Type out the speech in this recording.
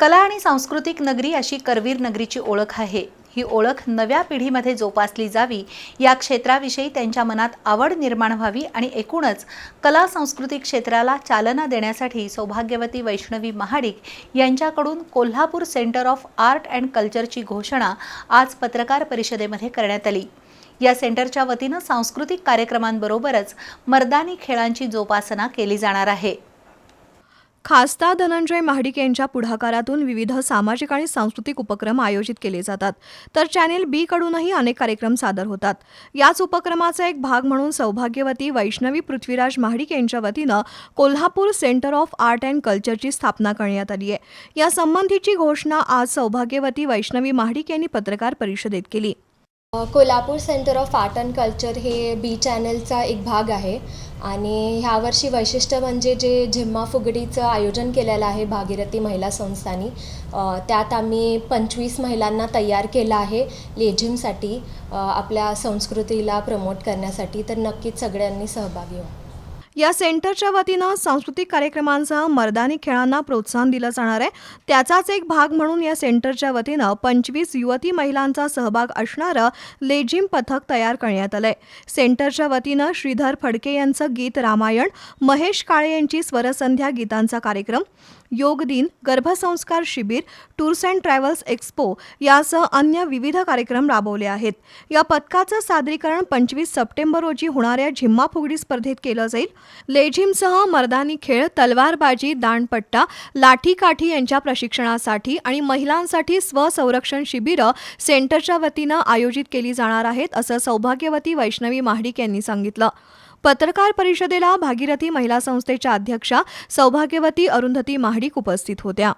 कला आणि सांस्कृतिक नगरी अशी करवीर नगरीची ओळख आहे. ही ओळख नव्या पिढीमध्ये जोपासली जावी या क्षेत्राविषयी त्यांच्या मनात आवड निर्माण व्हावी आणि एकूणच कला सांस्कृतिक क्षेत्राला चालना देण्यासाठी सौभाग्यवती वैष्णवी महाडिक यांच्याकडून Kolhapur centre of art and कल्चरची घोषणा आज पत्रकार परिषदेमध्ये करण्यात आली. या सेंटरच्या वतीनं सांस्कृतिक कार्यक्रमांबरोबरच मर्दानी खेळांची जोपासना केली जाणार आहे. खासदार धनंजय महाडिक यांच्या पुढाकारातून विविध सामाजिक आणि सांस्कृतिक उपक्रम आयोजित केले जातात. तर चॅनेल बी कडूनही अनेक कार्यक्रम सादर होतात. याच उपक्रमाचा एक भाग म्हणून सौभाग्यवती वैष्णवी पृथ्वीराज महाडिक यांच्या वतीनं Kolhapur centre of art and कल्चरची स्थापना करण्यात आली आहे. यासंबंधीची घोषणा आज सौभाग्यवती वैष्णवी महाडिक यांनी पत्रकार परिषदेत केली. Kolhapur centre of art and culture हे बी चॅनलचा एक भाग आहे. आणि ह्यावर्षी वैशिष्ट्य म्हणजे जे झिम्मा फुगडीचं आयोजन केलेलं आहे भागीरथी महिला संस्थांनी त्यात आम्ही पंचवीस महिलांना तयार केलं आहे लेझिमसाठी आपल्या संस्कृतीला प्रमोट करण्यासाठी. तर नक्कीच सगळ्यांनी सहभागी हो या सेंटरच्या वतीनं सांस्कृतिक कार्यक्रमांसह मर्दानी खेळांना प्रोत्साहन दिलं जाणार आहे. त्याचाच एक भाग म्हणून या सेंटरच्या वतीनं पंचवीस युवती महिलांचा सहभाग असणारं लेझिम पथक तयार करण्यात आलंय. सेंटरच्या वतीनं श्रीधर फडके यांचं गीत रामायण महेश काळे यांची स्वरसंध्या गीतांचा कार्यक्रम योग दिन गर्भसंस्कार शिबिर टूर्स अँड ट्रॅव्हल्स एक्स्पो यासह अन्य विविध कार्यक्रम राबवले आहेत. या पथकाचं सादरीकरण पंचवीस सप्टेंबर रोजी होणाऱ्या झिम्मा फुगडी स्पर्धेत केलं जाईल. लेझिमसह मर्दानी खेळ तलवारबाजी दांडपट्टा लाठीकाठी यांच्या प्रशिक्षणासाठी आणि महिलांसाठी स्वसंरक्षण शिबिरं सेंटरच्या वतीनं आयोजित केली जाणार आहेत असं सौभाग्यवती वैष्णवी महाडिक यांनी सांगितलं. पत्रकार परिषदेला भागीरथी महिला संस्थेच्या अध्यक्षा सौभाग्यवती अरुंधती महाडिक उपस्थित होत्या.